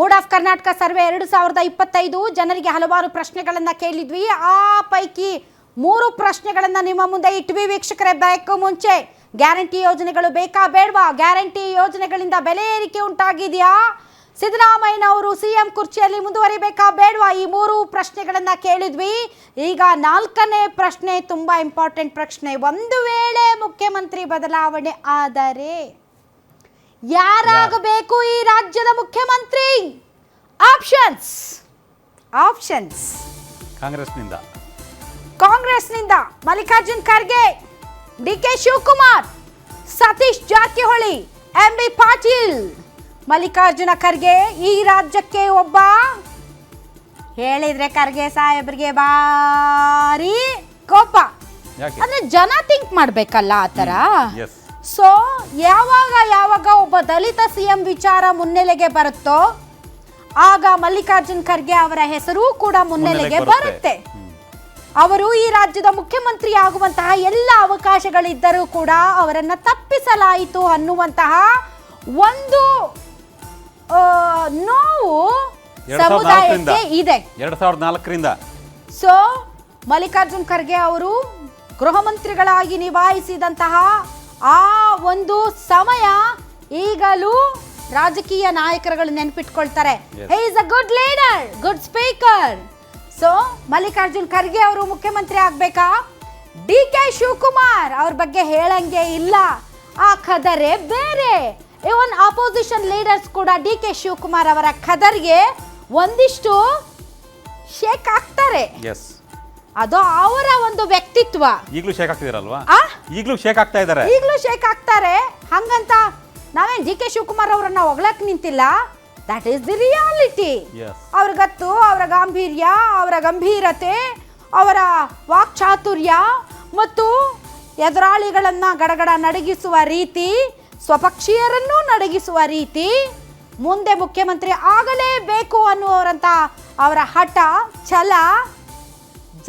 Mood of Karnataka survey ಎರಡು ಸಾವಿರದ ಇಪ್ಪತ್ತೈದು. ಜನರಿಗೆ ಹಲವಾರು ಪ್ರಶ್ನೆಗಳನ್ನು ಕೇಳಿದ್ವಿ. ಆ ಪೈಕಿ ಮೂರು ಪ್ರಶ್ನೆಗಳನ್ನು ನಿಮ್ಮ ಮುಂದೆ ಇಟ್ವಿ ವೀಕ್ಷಕರೇ. ಬೇಕು ಮುಂಚೆ ಗ್ಯಾರಂಟಿ ಯೋಜನೆಗಳು ಬೇಕಾ ಬೇಡವಾ? ಗ್ಯಾರಂಟಿ ಯೋಜನೆಗಳಿಂದ ಬೆಲೆ ಏರಿಕೆ ಉಂಟಾಗಿದೆಯಾ? ಸಿದ್ದರಾಮಯ್ಯನವರು ಸಿ ಎಂ ಕುರ್ಚಿಯಲ್ಲಿ ಮುಂದುವರಿಬೇಕಾ ಬೇಡವಾ? ಈ ಮೂರು ಪ್ರಶ್ನೆಗಳನ್ನು ಕೇಳಿದ್ವಿ. ಈಗ ನಾಲ್ಕನೇ ಪ್ರಶ್ನೆ, ತುಂಬ ಇಂಪಾರ್ಟೆಂಟ್ ಪ್ರಶ್ನೆ. ಒಂದು ವೇಳೆ ಮುಖ್ಯಮಂತ್ರಿ ಬದಲಾವಣೆ ಆದರೆ ಯಾರಾಗಬೇಕು ಈ ರಾಜ್ಯದ ಮುಖ್ಯಮಂತ್ರಿ? ಆಪ್ಷನ್ಸ್ ಆಪ್ಷನ್ಸ್ ಕಾಂಗ್ರೆಸ್ನಿಂದ. ಕಾಂಗ್ರೆಸ್ನಿಂದ Mallikarjun Kharge D K Shivakumar Satish Jarkiholi M B Patil. Mallikarjuna Kharge ಈ ರಾಜ್ಯಕ್ಕೆ ಒಬ್ಬ? ಹೇಳಿದ್ರೆ ಖರ್ಗೆ ಸಾಹೇಬ್ರಿಗೆ ಬಾರಿ ಕೋಪ. ಅಂದ್ರೆ ಜನ ಥಿಂಕ್ ಮಾಡ್ಬೇಕಲ್ಲ ಆ ಥರ ಸೊ ಯಾವಾಗ ಯಾವಾಗ ಒಬ್ಬ ದಲಿತ ಸಿ ಎಂ ವಿಚಾರ ಮುನ್ನೆಲೆಗೆ ಬರುತ್ತೋ ಆಗ ಮಲ್ಲಿಕಾರ್ಜುನ್ ಖರ್ಗೆ ಅವರ ಹೆಸರು ಕೂಡ ಮುನ್ನೆಲೆಗೆ ಬರುತ್ತೆ. ಅವರು ಈ ರಾಜ್ಯದ ಮುಖ್ಯಮಂತ್ರಿ ಆಗುವಂತಹ ಎಲ್ಲ ಅವಕಾಶಗಳಿದ್ದರೂ ಕೂಡ ಅವರನ್ನ ತಪ್ಪಿಸಲಾಯಿತು ಅನ್ನುವಂತಹ ಒಂದು ನೋವು. ಸಮುದಾಯಕ್ಕೆ ಇದೆ. ಎರಡ್ ಸಾವಿರದ ನಾಲ್ಕರಿಂದ. ಸೊ ಮಲ್ಲಿಕಾರ್ಜುನ್ ಖರ್ಗೆ ಅವರು ಗೃಹ ಮಂತ್ರಿಗಳಾಗಿ ನಿಭಾಯಿಸಿದಂತಹ ಆ ಒಂದು ಸಮಯ ಈಗಲೂ ರಾಜಕೀಯ ನಾಯಕರುಗಳು ನೆನಪಿಟ್ಕೊಳ್ತಾರೆ. He is a good leader good speaker so Mallikarjun Kharge ಅವರು ಮುಖ್ಯಮಂತ್ರಿ ಆಗ್ಬೇಕಾ? ಡಿ ಕೆ ಶಿವಕುಮಾರ್ ಅವ್ರ ಬಗ್ಗೆ ಹೇಳಂಗೆ ಇಲ್ಲ. ಆ ಖದರೇ ಬೇರೆ. ಇವನ್ ಆಪೋಸಿಷನ್ ಲೀಡರ್ಸ್ ಕೂಡ ಡಿ ಕೆ ಶಿವಕುಮಾರ್ ಅವರ ಖದರ್ಗೆ ಒಂದಿಷ್ಟು ಶೇಕ್ ಆಗ್ತಾರೆ ಅದು ಅವರ ಒಂದು ವ್ಯಕ್ತಿತ್ವ. ಈಗಲೂ ಶೇಕ್ ಆಗ್ತಿದಾರಲ್ವಾ? ಆ? ಈಗಲೂ ಶೇಕ್ ಆಗ್ತಾ ಇದ್ದಾರೆ ಈಗಲೂ ಶೇಕ್ ಆಗ್ತಾರೆ. ಹಂಗಂತ ನಾವೇನ್ ಜಿ ಕೆ ಶಿವಕುಮಾರ್ ಅವರನ್ನ ಹೊಗಳಕ್ ನಿಂತಿಲ್ಲ. ದಟ್ ಈಸ್ ದಿ ರಿಯಾಲಿಟಿ ಎಸ್ ಅವ್ರ ಗತ್ತು ಅವರ ಗಾಂಭೀರ್ಯ ಅವರ ಗಂಭೀರತೆ ಅವರ ವಾಕ್ಚಾತುರ್ಯ ಮತ್ತು ಎದುರಾಳಿಗಳನ್ನ ಗಡಗಡ ನಡಗಿಸುವ ರೀತಿ ಸ್ವಪಕ್ಷೀಯರನ್ನು ನಡಗಿಸುವ ರೀತಿ ಮುಂದೆ ಮುಖ್ಯಮಂತ್ರಿ ಆಗಲೇಬೇಕು ಅನ್ನುವರಂತ ಅವರ ಹಠ ಛಲ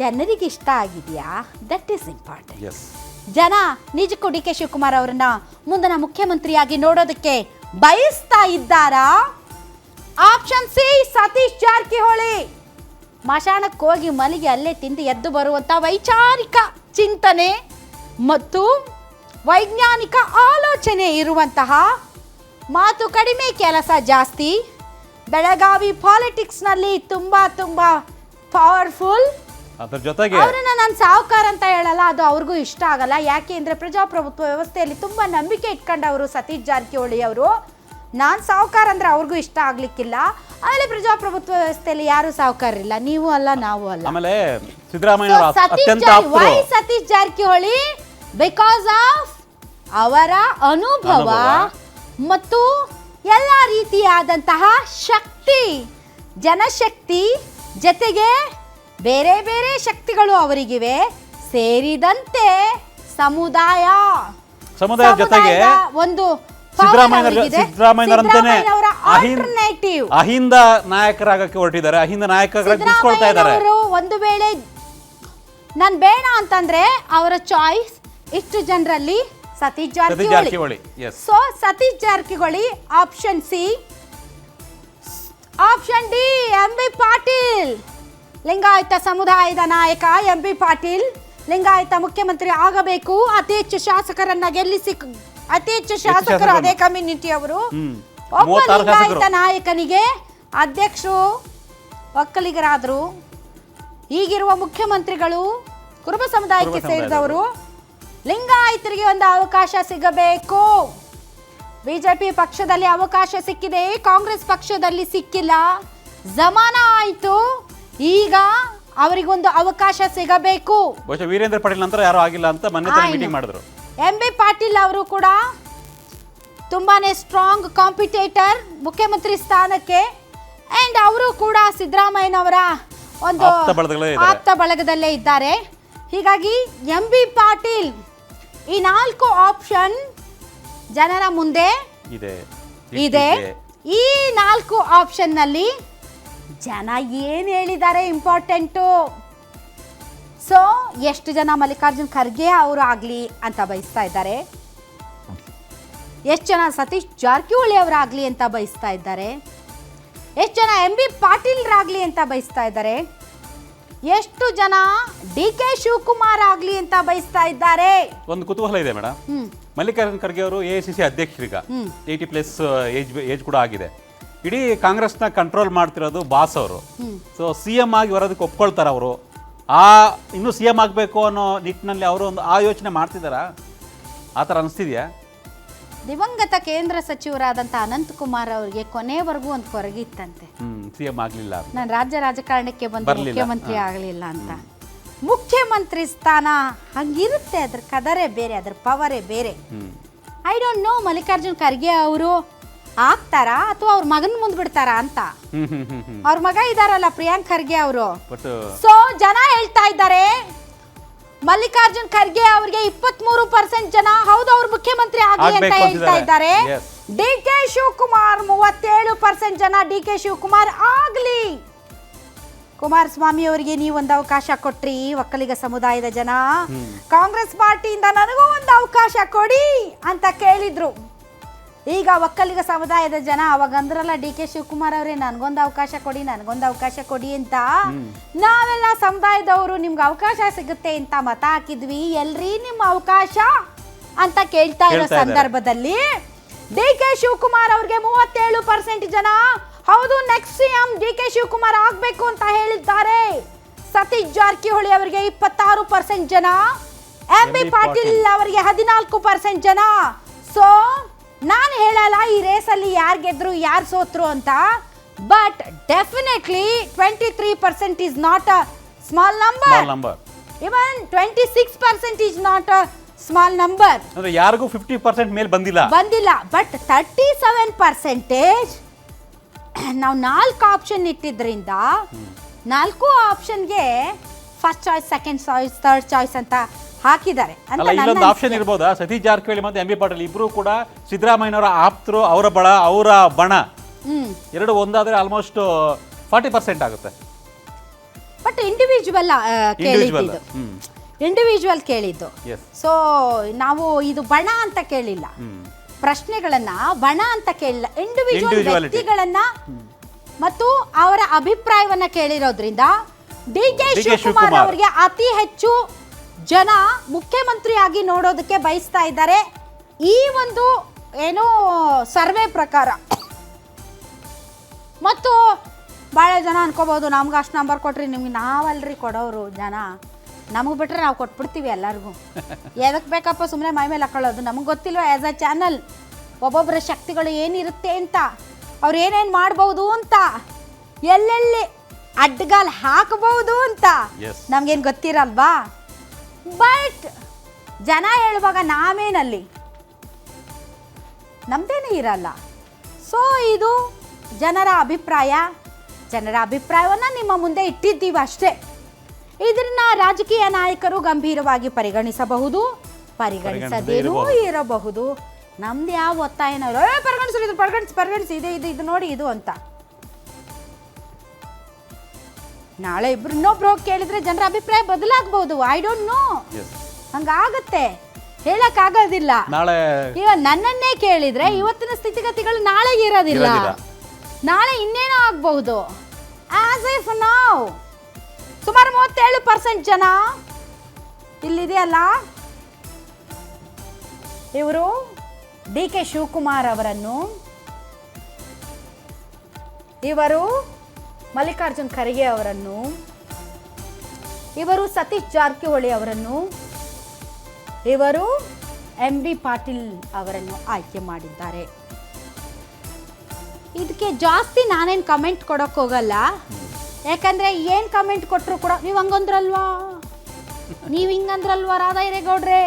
ಜನರಿಗೆ ಇಷ್ಟ ಆಗಿದೆಯಾ ದಟ್ ಈಸ್ ಇಂಪಾರ್ಟೆಂಟ್ ಜನ ನಿಜಕ್ಕೂ ಡಿ ಕೆ ಶಿವಕುಮಾರ್ ಅವರನ್ನ ಮುಂದಿನ ಮುಖ್ಯಮಂತ್ರಿಯಾಗಿ ನೋಡೋದಕ್ಕೆ ಬಯಸ್ತಾ ಇದ್ದಾರಾ? Option C Satish Jarkiholi. ಮಶಾಣಕ್ಕೆ ಹೋಗಿ ಮಲಿಗೆ ಅಲ್ಲೇ ತಿಂದು ಎದ್ದು ಬರುವಂತ ವೈಚಾರಿಕ ಚಿಂತನೆ ಮತ್ತು ವೈಜ್ಞಾನಿಕ ಆಲೋಚನೆ ಇರುವಂತಹ ಮಾತು ಕಡಿಮೆ ಕೆಲಸ ಜಾಸ್ತಿ. ಬೆಳಗಾವಿ ಪಾಲಿಟಿಕ್ಸ್ನಲ್ಲಿ ತುಂಬ ತುಂಬ ಪವರ್ಫುಲ್ ಅದ್ರ ಜೊತೆಗೆ ಅವರನ್ನ ನಾನು ಸಾಹುಕಾರ ಅಂತ ಹೇಳಲ್ಲ ಅದು ಅವ್ರಿಗೂ ಇಷ್ಟ ಆಗಲ್ಲ. ಯಾಕೆ ಅಂದ್ರೆ ಪ್ರಜಾಪ್ರಭುತ್ವ ವ್ಯವಸ್ಥೆಯಲ್ಲಿ ತುಂಬಾ ನಂಬಿಕೆ ಇಟ್ಕೊಂಡವರು ಸತೀಶ್ ಜಾರಕಿಹೊಳಿ ಅವರು. ನಾನು ಸಾಹುಕಾರ ಅಂದ್ರೆ ಅವ್ರಿಗೂ ಇಷ್ಟ ಆಗ್ಲಿಕ್ಕಿಲ್ಲ. ಆಮೇಲೆ ಪ್ರಜಾಪ್ರಭುತ್ವ ವ್ಯವಸ್ಥೆಯಲ್ಲಿ ಯಾರು ಸಾಹುಕಾರರಿಲ್ಲ ನೀವು ಅಲ್ಲ ನಾವು ಅಲ್ಲ. ಆಮೇಲೆ ಸಿದ್ದರಾಮಯ್ಯ ಅವರ ಸತೀಶ್ ಅತ್ಯಂತ ಜಾರ್- why ಆಪ್ತರು ಸತೀಶ್ ಜಾರಕಿಹೊಳಿ? ಬಿಕಾಸ್ ಆಫ್ ಅವರ ಅನುಭವ ಅನುಭವ. ಮತ್ತು ಎಲ್ಲ ರೀತಿಯಾದಂತಹ ಶಕ್ತಿ ಜನಶಕ್ತಿ ಜೊತೆಗೆ ಬೇರೆ ಬೇರೆ ಶಕ್ತಿಗಳು ಅವರಿಗಿವೆ. ಸೇರಿದಂತೆ ಸಮುದಾಯ. ಸಮುದಾಯ ಜೊತೆಗೆ ಒಂದು ಸಿದ್ದರಾಮಯ್ಯ ಸಿದ್ದರಾಮಯ್ಯನವರಂತೆನೆ ಅಹಿಂದ ಅಹಿಂದ ನಾಯಕರಾಗಕ್ಕೆ ಹೊರಟಿದ್ದಾರೆ. ಅಹಿಂದ ನಾಯಕರಾಗಿ ಇದ್ದಾರೆ. ಒಂದು ವೇಳೆ ನಾನು ಬೇಡ ಅಂತಂದ್ರೆ ಅವರ ಚಾಯ್ಸ್ ಇಷ್ಟು ಜನರಲ್ಲಿ Satish Jarkiholi. So Satish Jarkiholi option C option D M B Patil Lingayat ಸಮುದಾಯದ ನಾಯಕ ಎಂ ಬಿ ಪಾಟೀಲ್. ಲಿಂಗಾಯತ ಮುಖ್ಯಮಂತ್ರಿ ಆಗಬೇಕು. ಅತಿ ಹೆಚ್ಚು ಶಾಸಕರನ್ನ ಗೆಲ್ಲಿಸಿ ಅತಿ ಹೆಚ್ಚು ಶಾಸಕರು. ಅದೇ ಕಮ್ಯುನಿಟಿ ಅವರು. ಒಬ್ಬ ಲಿಂಗಾಯತ ನಾಯಕನಿಗೆ ಅಧ್ಯಕ್ಷರು ಒಕ್ಕಲಿಗರಾದ್ರು. ಈಗಿರುವ ಮುಖ್ಯಮಂತ್ರಿಗಳು ಕುರುಬ ಸಮುದಾಯಕ್ಕೆ ಸೇರಿದವರು. ಲಿಂಗಾಯತರಿಗೆ ಒಂದು ಅವಕಾಶ ಸಿಗಬೇಕು. ಬಿಜೆಪಿ ಪಕ್ಷದಲ್ಲಿ ಅವಕಾಶ ಸಿಕ್ಕಿದೆ ಕಾಂಗ್ರೆಸ್ ಪಕ್ಷದಲ್ಲಿ ಸಿಕ್ಕಿಲ್ಲ. ಜಮಾನ ಆಯಿತು. ಈಗ ಅವರಿಗೊಂದು ಅವಕಾಶ ಸಿಗಬೇಕು. ಬಹುಶಃ ವೀರೇಂದ್ರ ಪಾಟೀಲ್ ನಂತರ ಯಾರು ಆಗಿಲ್ಲ ಅಂತ ಮೊನ್ನೆ. ಮೀಟಿಂಗ್ ಮಾಡಿದ್ರು. ಎಂ ಬಿ ಪಾಟೀಲ್ ಅವರು ಕೂಡ ತುಂಬಾನೇ ಸ್ಟ್ರಾಂಗ್ ಕಾಂಪಿಟೇಟರ್ ಮುಖ್ಯಮಂತ್ರಿ ಸ್ಥಾನಕ್ಕೆ. ಅಂಡ್ ಅವರು ಕೂಡ ಸಿದ್ದರಾಮಯ್ಯನವರ ಒಂದು ಆಪ್ತ ಬಳಗದಲ್ಲೇ ಇದ್ದಾರೆ. ಹೀಗಾಗಿ ಎಂ ಬಿ ಪಾಟೀಲ್ ಈ ನಾಲ್ಕು ಆಪ್ಷನ್ ಜನರ ಮುಂದೆ ಇದೆ. ಇದೆ. ಈ ನಾಲ್ಕು ಆಪ್ಷನ್ನಲ್ಲಿ ಜನ ಏನು ಹೇಳಿದ್ದಾರೆ ಇಂಪಾರ್ಟೆಂಟು? ಸೊ ಎಷ್ಟು ಜನ ಮಲ್ಲಿಕಾರ್ಜುನ್ ಖರ್ಗೆ ಅವರು ಆಗಲಿ ಅಂತ ಬಯಸ್ತಾ ಇದ್ದಾರೆ? ಎಷ್ಟು ಜನ ಸತೀಶ್ ಜಾರಕಿಹೊಳಿ ಅವರಾಗಲಿ ಅಂತ ಬಯಸ್ತಾ ಇದ್ದಾರೆ? ಎಷ್ಟು ಜನ ಎಂ ಬಿ ಪಾಟೀಲ್ರಾಗಲಿ ಅಂತ ಬಯಸ್ತಾ ಇದ್ದಾರೆ? ಎಷ್ಟು ಜನ ಡಿ ಕೆ ಶಿವಕುಮಾರ್ ಆಗ್ಲಿ ಅಂತ ಬಯಸ್ತಾ ಇದ್ದಾರೆ? ಒಂದು ಕುತೂಹಲ ಇದೆ ಮೇಡಮ್. ಮಲ್ಲಿಕಾರ್ಜುನ್ ಖರ್ಗೆ ಅವರು ಎ ಸಿ ಸಿ ಅಧ್ಯಕ್ಷರೀಗ. ಏಯ್ಟಿ ಪ್ಲಸ್ ಏಜ್ ಏಜ್ ಕೂಡ ಆಗಿದೆ. ಇಡೀ ಕಾಂಗ್ರೆಸ್ನ ಕಂಟ್ರೋಲ್ ಮಾಡ್ತಿರೋದು ಬಾಸ್ ಅವರು. ಸೊ ಸಿ ಎಂ ಆಗಿ ಬರೋದಕ್ಕೆ ಒಪ್ಕೊಳ್ತಾರೆ ಅವರು. ಆ ಇನ್ನೂ ಸಿ ಎಂ ಆಗಬೇಕು ಅನ್ನೋ ನಿಟ್ಟಿನಲ್ಲಿ ಅವರು ಒಂದು ಆ ಯೋಚನೆ ಮಾಡ್ತಿದ್ದಾರಾ ಆ ಥರ ಅನಿಸ್ತಿದೆಯಾ? ದಿವಂಗತ ಕೇಂದ್ರ ಸಚಿವರಾದಂಥ ಅನಂತಕುಮಾರ್ ಅವರಿಗೆ ಕೊನೆವರೆಗೂ ಒಂದು ಕೊರಗಿತ್ತಂತೆ ಸಿಎಂ ಸಿ ಎಂ ಆಗಲಿಲ್ಲ ನಾನು ರಾಜ್ಯ ರಾಜಕಾರಣಕ್ಕೆ ಬಂದು ಬರ್ಲಿಲ್ಲ. ಮುಖ್ಯಮಂತ್ರಿ ಆಗಲಿಲ್ಲ ಅಂತ. ಮುಖ್ಯಮಂತ್ರಿ ಸ್ಥಾನ ಹಂಗಿರುತ್ತೆ ಅದ್ರ ಕದರೇ ಬೇರೆ ಅದ್ರ ಪವರೇ ಬೇರೆ. I don't know Mallikarjun Kharge ಅವರು ಆಗ್ತಾರಾ ಅಥವಾ ಅವ್ರ ಮಗನ್ ಮುಂದ್ ಬಿಡ್ತಾರಾ ಅಂತ? ಅವ್ರ ಮಗ ಇದಾರಲ್ಲ ಪ್ರಿಯಾಂಕ್ ಖರ್ಗೆ ಅವರು. ಬಟ್ ಸೊ ಜನ ಹೇಳ್ತಾ ಇದ್ದಾರೆ ಮಲ್ಲಿಕಾರ್ಜುನ್ ಖರ್ಗೆ ಅವರಿಗೆ ಇಪ್ಪತ್ಮೂರು ಪರ್ಸೆಂಟ್ ಜನ ಹೌದು ಅವ್ರು ಮುಖ್ಯಮಂತ್ರಿ ಆಗಲಿ ಅಂತ ಆಗ್ಬೇಕು ಹೇಳ್ತಾ ಅಂತಿದ್ದಾರೆ. ಇದ್ದಾರೆ. Yes. ಡಿ ಕೆ ಶಿವಕುಮಾರ್ ಮೂವತ್ತೇಳು ಪರ್ಸೆಂಟ್ ಜನ ಡಿ ಕೆ ಶಿವಕುಮಾರ್ ಆಗ್ಲಿ. ಕುಮಾರಸ್ವಾಮಿ ಅವರಿಗೆ ನೀವು ಒಂದು ಅವಕಾಶ ಕೊಟ್ರಿ ಒಕ್ಕಲಿಗ ಸಮುದಾಯದ ಜನ. ಕಾಂಗ್ರೆಸ್ ಪಾರ್ಟಿಯಿಂದ ನನಗೂ ಒಂದು ಅವಕಾಶ ಕೊಡಿ ಅಂತ ಕೇಳಿದ್ರು. ಈಗ ಒಕ್ಕಲಿಗ ಸಮುದಾಯದ ಜನ ಅವಾಗ ಅಂದ್ರಲ್ಲ ಡಿ ಕೆ ಶಿವಕುಮಾರ್ ಅವರೇ ನನ್ಗೊಂದು ಅವಕಾಶ ಕೊಡಿ ನನ್ಗೊಂದು ಅವಕಾಶ ಕೊಡಿ ಅಂತ. ನಾವೆಲ್ಲ ಸಮುದಾಯದವರು ನಿಮ್ಗೆ ಅವಕಾಶ ಸಿಗುತ್ತೆ ಅಂತ ಮತ ಹಾಕಿದ್ವಿ. ಎಲ್ರಿ ನಿಮ್ಮ ಅವಕಾಶ? ಅಂತ ಕೇಳ್ತಾ ಇರೋ ಸಂದರ್ಭದಲ್ಲಿ ಡಿ ಕೆ ಶಿವಕುಮಾರ್ ಅವ್ರಿಗೆ ಮೂವತ್ತೇಳು ಪರ್ಸೆಂಟ್ ಜನ ಹೌದು next CM D K Shivakumar ಆಗ್ಬೇಕು ಅಂತ ಹೇಳಿದ್ದಾರೆ. ಸತೀಶ್ ಜಾರಕಿಹೊಳಿ ಅವರಿಗೆ ಇಪ್ಪತ್ತಾರು ಪರ್ಸೆಂಟ್ ಜನ ಎಂ ಬಿ ಪಾಟೀಲ್. ಅವರಿಗೆ ಹದಿನಾಲ್ಕು ಪರ್ಸೆಂಟ್ ಜನ. ಸೊ ನಾನು ಹೇಳಲ್ಲ ಈ ರೇಸಲ್ಲಿ ಯಾರು ಗೆದ್ರು ಯಾರು ಸೋತ್ರು ಅಂತ. But definitely twenty three percent is not a small number even twenty six percent is not a small number ಅಂದ್ರೆ ಯಾರಿಗೂ ಫಿಫ್ಟಿ ಪರ್ಸೆಂಟ್ ಮೇಲೆ ಬಂದಿಲ್ಲ. ಬಂದಿಲ್ಲ. ಬಟ್ ತರ್ಟಿ ಸೆವೆನ್ ಪರ್ಸೆಂಟೇಜ್ ನಾವು ನಾಲ್ಕು ಆಪ್ಷನ್ ಇಟ್ಟಿದ್ರಿಂದ ನಾಲ್ಕು ಆಪ್ಷನ್ಗೆ first choice second choice third choice ಅಂತ ಹಾಕಿದ್ದಾರೆ ಅಲ್ಲ ಇಲ್ಲೊಂದು ಆಪ್ಷನ್. ಇರ್ಬೋದಾ? ಸತೀಶ್ ಜಾರಕಿಹೊಳಿ ಮತ್ತು ಎಂ ಬಿ ಪಾಟೀಲ್ ಇಬ್ರು ಕೂಡ ಸಿದ್ದರಾಮಯ್ಯನವರ ಆಪ್ತರು ಅವರ ಬಳ ಅವರ ಬಣ. ಎರಡು ಒಂದಾದ್ರೆ ಆಲ್ಮೋಸ್ಟ್ ಫಾರ್ಟಿ ಪರ್ಸೆಂಟ್ ಆಗುತ್ತೆ. ಬಟ್ ಇಂಡಿವಿಜುವಲ್ ಕೇಳಿದ್ದು. ಇಂಡಿವಿಜುವಲ್ ಕೇಳಿದ್ದು. ಸೊ ನಾವು ಇದು ಬಣ ಅಂತ ಕೇಳಿಲ್ಲ. ಪ್ರಶ್ನೆಗಳನ್ನ ಬಣ ಅಂತ ಕೇಳಿಲ್ಲ. ಇಂಡಿವಿಜುವಲ್ ವ್ಯಕ್ತಿಗಳನ್ನ ಮತ್ತು ಅವರ ಅಭಿಪ್ರಾಯವನ್ನ ಕೇಳಿರೋದ್ರಿಂದ ಡಿ ಕೆ ಶಿವಕುಮಾರ್. ಅವರಿಗೆ ಅತಿ ಹೆಚ್ಚು ಜನ ಮುಖ್ಯಮಂತ್ರಿಯಾಗಿ ನೋಡೋದಕ್ಕೆ ಬಯಸ್ತಾ ಇದ್ದಾರೆ. ಈ ಒಂದು ಏನು ಸರ್ವೆ ಪ್ರಕಾರ. ಮತ್ತು ಭಾಳ ಜನ ಅನ್ಕೋಬಹುದು ನಮ್ಗೆ ಅಷ್ಟು ನಂಬರ್ ಕೊಟ್ರಿ ನಿಮ್ಗೆ ನಾವಲ್ರಿ ಕೊಡೋರು ಜನ. ನಮಗೆ ಬಿಟ್ರೆ ನಾವು ಕೊಟ್ಬಿಡ್ತೀವಿ ಎಲ್ಲರಿಗೂ. ಎದಕ್ಕೆ ಬೇಕಪ್ಪ ಸುಮ್ಮನೆ ಮೈ ಮೇಲೆ ಹಾಕೊಳ್ಳೋದು? ನಮಗೆ ಗೊತ್ತಿಲ್ವ ಆ್ಯಸ್ ಅ ಚಾನಲ್ ಒಬ್ಬೊಬ್ಬರ ಶಕ್ತಿಗಳು ಏನಿರುತ್ತೆ ಅಂತ? ಅವ್ರು ಏನೇನು ಮಾಡ್ಬೋದು ಅಂತ? ಎಲ್ಲೆಲ್ಲಿ ಅಡ್ಡಗಾಲ್ ಹಾಕಬಹುದು ಅಂತ. ನಮ್ಗೇನು ಗೊತ್ತಿರಲ್ವಾ? ಬಟ್ ಜನ ಹೇಳುವಾಗ ನಾವೇನಲ್ಲಿ? ನಮ್ದೇನೇ ಇರಲ್ಲ. ಸೊ ಇದು ಜನರ ಅಭಿಪ್ರಾಯ. ಜನರ ಅಭಿಪ್ರಾಯವನ್ನು ನಿಮ್ಮ ಮುಂದೆ ಇಟ್ಟಿದ್ದೀವಿ ಅಷ್ಟೇ. ಇದನ್ನ ರಾಜಕೀಯ ನಾಯಕರು ಗಂಭೀರವಾಗಿ ಪರಿಗಣಿಸಬಹುದು ಪರಿಗಣಿಸದೇನೂ ಇರಬಹುದು. ನಮ್ದು ಯಾವ ಒತ್ತಾಯನವರು ಪರಿಗಣಿಸಿ ಇದು ಪರಿಗಣಿಸಿ ಪರಿಗಣಿಸಿ ಇದೆ ಇದು ಇದು ನೋಡಿ ಇದು ಅಂತ. ನಾಳೆ ಇಬ್ರು ಇನ್ನೊಬ್ರು ಹೋಗಿ ಕೇಳಿದ್ರೆ ಜನರ ಅಭಿಪ್ರಾಯ ಬದಲಾಗಬಹುದು ಐ ಡೋಂಟ್ ನೋ ಹಂಗಾಗತ್ತೆ. ಹೇಳಕ್ಕಾಗೋದಿಲ್ಲ. ನಾಳೆ ಈಗ ನನ್ನನ್ನೇ ಕೇಳಿದ್ರೆ ಇವತ್ತಿನ ಸ್ಥಿತಿಗತಿಗಳು ನಾಳೆ ಇರೋದಿಲ್ಲ. ಇರೋದಿಲ್ಲ. ನಾಳೆ ಇನ್ನೇನೋ ಆಗಬಹುದು ಆಸ್ ಇಫ್ ನಾವು ಸುಮಾರು ಮೂವತ್ತೇಳು ಪರ್ಸೆಂಟ್ ಜನ ಇಲ್ಲಿದೆಯಲ್ಲ? ಇವರು ಡಿ ಕೆ ಶಿವಕುಮಾರ್ ಅವರನ್ನು. ಇವರು ಮಲ್ಲಿಕಾರ್ಜುನ್ ಖರ್ಗೆ ಅವರನ್ನು, ಇವರು ಸತೀಶ್ ಜಾರಕಿಹೊಳಿ ಅವರನ್ನು, ಇವರು ಎಂ ಬಿ ಪಾಟೀಲ್ ಅವರನ್ನು ಆಯ್ಕೆ ಮಾಡಿದ್ದಾರೆ. ಇದಕ್ಕೆ ಜಾಸ್ತಿ ನಾನೇನು ಕಮೆಂಟ್ ಕೊಡೋಕೆ ಹೋಗಲ್ಲ. ಯಾಕಂದರೆ ಏನು ಕಮೆಂಟ್ ಕೊಟ್ಟರು ಕೂಡ ನೀವು ಹಂಗಂದ್ರಲ್ವಾ? ನೀವು ಹಿಂಗಂದ್ರಲ್ವಾ ರಾಧಾ ಹಿರೇಗೌಡ್ರೆ?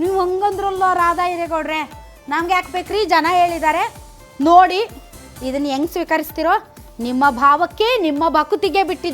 ನೀವು ಹಂಗಂದ್ರಲ್ವಾ ರಾಧಾ ಹಿರೇಗೌಡ್ರೆ? ನಮ್ಗೆ ಯಾಕೆ ಬೇಕ್ರಿ? ಜನ ಹೇಳಿದ್ದಾರೆ. ನೋಡಿ, ಇದನ್ನು ಹೆಂಗೆ ಸ್ವೀಕರಿಸ್ತಿರೋ ನಿಮ್ಮ ಭಾವಕ್ಕೆ ನಿಮ್ಮ ಬಕುತಿಗೆ ಬಿಟ್ಟಿದ್ದು